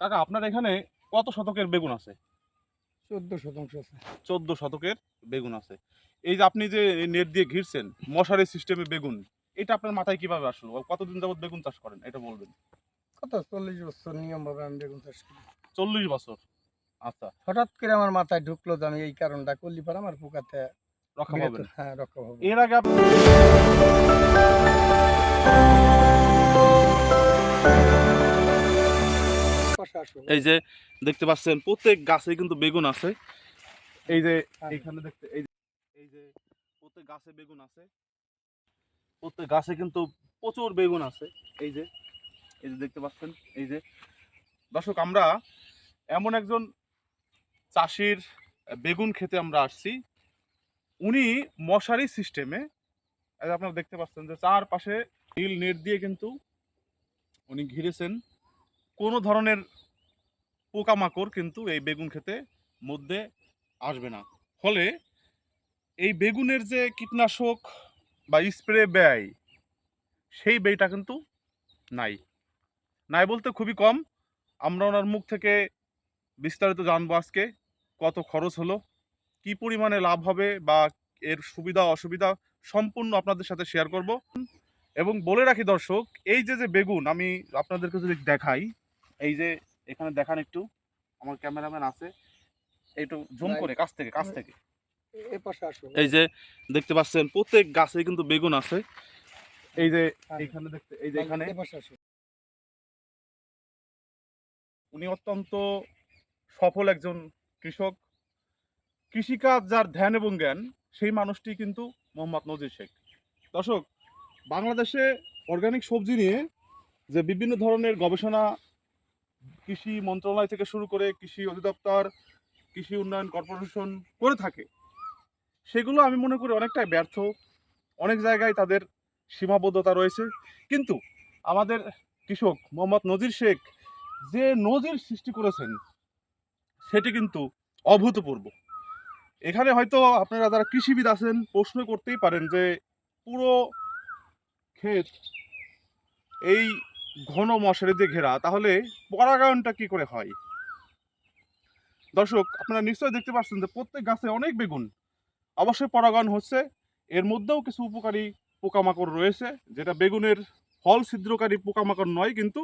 কাকা আপনার এখানে কত শতকের বেগুন আছে? চোদ্দ শতাংশ আছে। চোদ্দ শতকের বেগুন আছে। এই যে আপনি যে নেট দিয়ে ঘিরছেন মশারি সিস্টেমে বেগুন এটা আপনার মাথায় কীভাবে আসলো? কতদিন যাবত বেগুন চাষ করেন এটা বলবেন। কত? চল্লিশ বছর নিয়ম ভাবে আমি বেগুন চাষ করি। চল্লিশ বছর? আচ্ছা। হঠাৎ করে আমার মাথায় ঢুকলো যে আমি এই কারণটা করলি পার আমার পোকাতে রক্ষা পাবেন। হ্যাঁ রক্ষা পাবো। এর আগে এই যে দেখতে পাচ্ছেন প্রত্যেক গাছে কিন্তু বেগুন আছে। এই যে হ্যাঁ। এইখানে দেখতে এই যে এই যে প্রত্যেক গাছে বেগুন আছে। প্রত্যেক গাছে কিন্তু প্রচুর বেগুন আছে। এই যে এই যে দেখতে পাচ্ছেন এই যে। দর্শক আমরা এমন একজন চাষির বেগুন খেতে আমরা আসছি। উনি মশারি সিস্টেমে আপনারা দেখতে পাচ্ছেন যে চারপাশে নীল নেট দিয়ে কিন্তু উনি ঘিরেছেন। কোনো ধরনের পোকামাকড় কিন্তু এই বেগুন খেতে মধ্যে আসবে না। ফলে এই বেগুনের যে কীটনাশক বা স্প্রে ব্যয়, সেই ব্যয়টা কিন্তু নাই। নাই বলতে খুবই কম। আমরা ওনার মুখ থেকে বিস্তারিত জানব আজকে, কত খরচ হলো, কি পরিমাণে লাভ হবে বা এর সুবিধা, অসুবিধা সম্পূর্ণ আপনাদের সাথে শেয়ার করব। এবং বলে রাখি দর্শক, এই যে যে বেগুন, আমি আপনাদেরকে যদি দেখাই এই যে এখানে দেখান একটু আমার ক্যামেরাম্যান আছে। একটু জুম করে কাছ থেকে কাছ থেকে। এই যে দেখতে পাচ্ছেন প্রত্যেক গাছে কিন্তু বেগুন আছে। এই যে হ্যাঁ। এখানে দেখতে এই যে এখানে। উনি অত্যন্ত সফল একজন কৃষক। কৃষিকাজ যার ধ্যান এবং জ্ঞান সেই মানুষটি কিন্তু মোহাম্মদ নজির শেখ। দর্শক বাংলাদেশে অর্গানিক সবজি নিয়ে যে বিভিন্ন ধরনের গবেষণা কৃষি মন্ত্রণালয় থেকে শুরু করে কৃষি অধিদপ্তর, কৃষি উন্নয়ন কর্পোরেশন করে থাকে। সেগুলো আমি মনে করি অনেকটাই ব্যর্থ। অনেক জায়গায় তাদের সীমাবদ্ধতা রয়েছে। কিন্তু আমাদের কৃষক মোহাম্মদ নজির শেখ যে নজির সৃষ্টি করেছেন, সেটি কিন্তু অভূতপূর্ব। এখানে হয়তো আপনারা যারা কৃষিবিদ আছেন, প্রশ্ন করতেই পারেন যে পুরো ক্ষেত এই ঘন মশারি দিয়ে ঘেরা, তাহলে পরাগায়নটা কি করে হয়? দর্শক, আপনারা নিশ্চয়ই দেখতে পাচ্ছেন যে প্রত্যেক গাছে অনেক বেগুন। অবশ্যই পরাগায়ন হচ্ছে। এর মধ্যেও কিছু উপকারী পোকামাকড় রয়েছে, যেটা বেগুনের ফল ছিদ্রকারী পোকামাকড় নয়, কিন্তু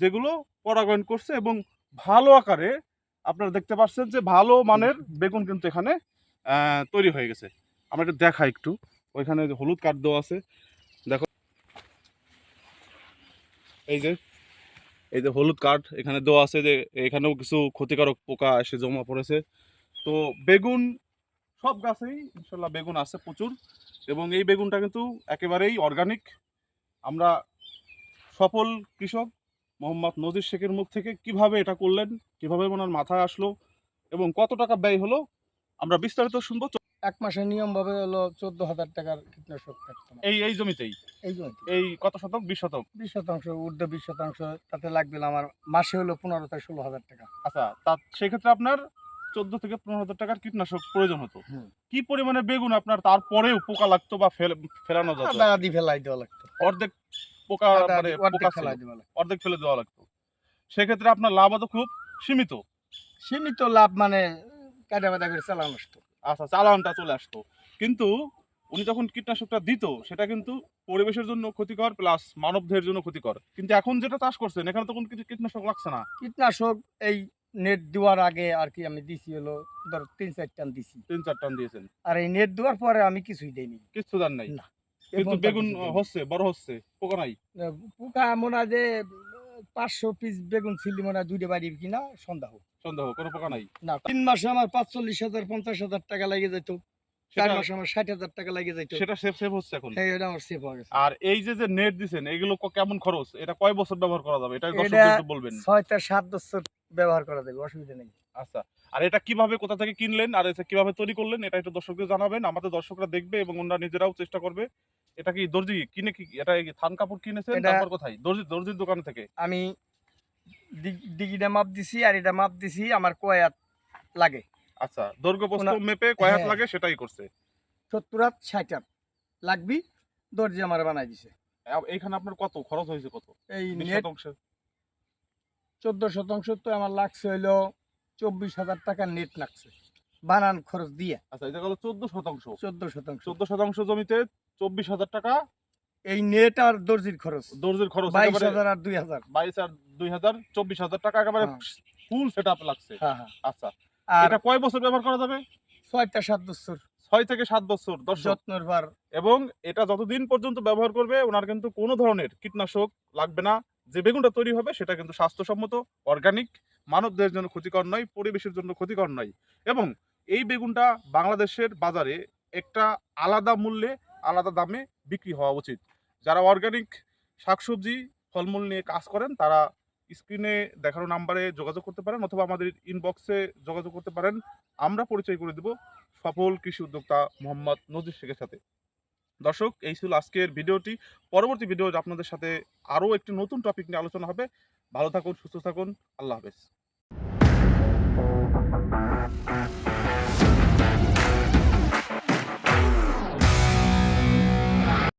যেগুলো পরাগায়ন করছে এবং ভালো আকারে আপনারা দেখতে পাচ্ছেন যে ভালো মানের বেগুন কিন্তু এখানে তৈরি হয়ে গেছে। আমরা একটু দেখা একটু। ওইখানে হলুদ কাঠ দেওয়া আছে দেখো এই যে এই যে হলুদ কাঠ, এখানে দেওয়া আছে যে এখানেও কিছু ক্ষতিকারক পোকা এসে জমা পড়েছে। তো বেগুন, সব গাছেই ইনশাল্লাহ বেগুন আছে প্রচুর এবং এই বেগুনটা কিন্তু একেবারেই অর্গানিক আমরা সফল কৃষক মোহাম্মদ নজির শেখের মুখ থেকে কীভাবে এটা করলেন, কীভাবে ওনার মাথায় আসলো এবং কত টাকা ব্যয় হলো, আমরা বিস্তারিত শুনব। এক মাসের নিয়ম ভাবে হলো চোদ্দ হাজার টাকার কীটনাশক থাকতো এই এই জমিতেই? এই জমিতে এই কত শতক? বিশ শতক? বিশ শতাংশ ঊর্ধ্ব বিশ শতাংশ তাতে লাগবে আমার মাসে হলো পনেরো থেকে ষোলো হাজার টাকা। আচ্ছা তা সেক্ষেত্রে আপনার চোদ্দ থেকে পনেরো হাজার টাকার কীটনাশক প্রয়োজন হতো। কি পরিমাণে বেগুন আপনার তারপরেও পোকা লাগতো বা ফেলানো যেত? আদি ফেলাই দেওয়া লাগতো। অর্ধেক পোকা মানে পোকা ফেলাই দেওয়া লাগতো। অর্ধেক ফেলে দেওয়া লাগতো। সেক্ষেত্রে আপনার লাভ হতো খুব সীমিত? সীমিত লাভ মানে কাটা বাটা করে চালানো আচ্ছা চালানটা চলে আসতো। কিন্তু উনি যখন কীটনাশকটা দিত সেটা কিন্তু পরিবেশের জন্য ক্ষতিকর প্লাস মানবদের জন্য ক্ষতিকর। কিন্তু এখন যেটা চাষ করছেন এখানে তো কোনো কিছু কীটনাশক লাগছে না। কীটনাশক এই নেট দেওয়ার আগে আর কি আমি দিছি হলো ধর তিন চার টান দিছি। তিন চার টান দিয়েছেন। আর এই নেট দেওয়ার পরে আমি কিছুই দেইনি। কিছু দান নাই? না। কিন্তু বেগুন হচ্ছে বড় হচ্ছে পোকা নাই? পোকা মনে হয় যে পাঁচশো পিস বেগুন ছিলি মনে হয় দুইটা বাড়ি কিনা সন্দেহ। সন্দেহ কোনো পোকা নাই। না তিন মাসে আমার পাঁচচল্লিশ হাজার পঞ্চাশ হাজার টাকা লেগে যেত চার মাসে আমার ষাট হাজার টাকা লেগে যেত সেটা সেভ সেভ হচ্ছে এখন। হ্যাঁ এটা আমার সেভ হয়ে গেছে। আর এই যে যে নেট দিছেন এগুলো কেমন খরচ? এটা কয় বছর ব্যবহার করা যাবে? এটা এটা একটু বলবেন। ছয় থেকে সাত বছর ব্যবহার করা যাবে অসুবিধা নেই। আচ্ছা আর এটা কীভাবে কোথা থেকে কিনলেন? আর এটা কীভাবে তৈরি করলেন? এটা একটু দর্শকদের জানাবেন। আমাদের দর্শকরা দেখবে এবং ওনারা নিজেরাও চেষ্টা করবে। এটা কি দর্জি কিনে কি এটা থান কাপড় কিনেছেন? তারপর কোথায়? দর্জি দর্জির দোকান থেকে? আমি দিঘিটা মাপ দিছি আর এটা মাপ দিছি আমার কয়াত লাগে। আচ্ছা দৈর্ঘ্য প্রস্থ মেপে কয় হাত হ্যাঁ। লাগে সেটাই করছে। সত্তর হাত ষাট হাত লাগবি দর্জি আমার বানাই দিছে। এইখানে আপনার কত? খরচ হয়েছে কত? এই শতাংশ? চোদ্দ শতাংশ তো আমার লাগছে হইল চব্বিশ হাজার টাকা নেট লাগছে বানান খরচ দিয়ে। আচ্ছা এটা হলো চোদ্দ শতাংশ। চোদ্দ শতাংশ। চোদ্দ শতাংশ জমিতে চব্বিশ হাজার টাকা। এই নেট আর দর্জির খরচ। দর্জির খরচ বাইশ হাজার আর দুই হাজার। বাইশ আর দুই হাজার চব্বিশ হাজার টাকা একেবারে। ফুল সেট আপ লাগছে। হ্যাঁ হ্যাঁ। আচ্ছা। এটা কয় বছর ব্যবহার করা যাবে? ছয়টা সাত বছর। ছয় থেকে সাত বছর দর্শক। যত্নর এবং এটা যতদিন পর্যন্ত ব্যবহার করবে ওনার কিন্তু কোনো ধরনের কীটনাশক লাগবে না। যে বেগুনটা তৈরি হবে সেটা কিন্তু স্বাস্থ্যসম্মত অর্গানিক মানবদের জন্য ক্ষতিকর নয় পরিবেশের জন্য ক্ষতিকর নয়। এবং এই বেগুনটা বাংলাদেশের বাজারে একটা আলাদা মূল্যে আলাদা দামে বিক্রি হওয়া উচিত। যারা অর্গানিক শাকসবজি, ফলমূল নিয়ে কাজ করেন, তারা স্ক্রিনে দেখানো নাম্বারে যোগাযোগ করতে পারেন অথবা আমাদের ইনবক্সে যোগাযোগ করতে পারেন। আমরা পরিচয় করে দেব সফল কৃষি উদ্যোক্তা মোহাম্মদ নজির শেখের সাথে। দর্শক, এই ছিল আজকের ভিডিওটি। পরবর্তী ভিডিও আপনাদের সাথে আরও একটি নতুন টপিক নিয়ে আলোচনা হবে। ভালো থাকুন, সুস্থ থাকুন। আল্লাহ হাফেজ।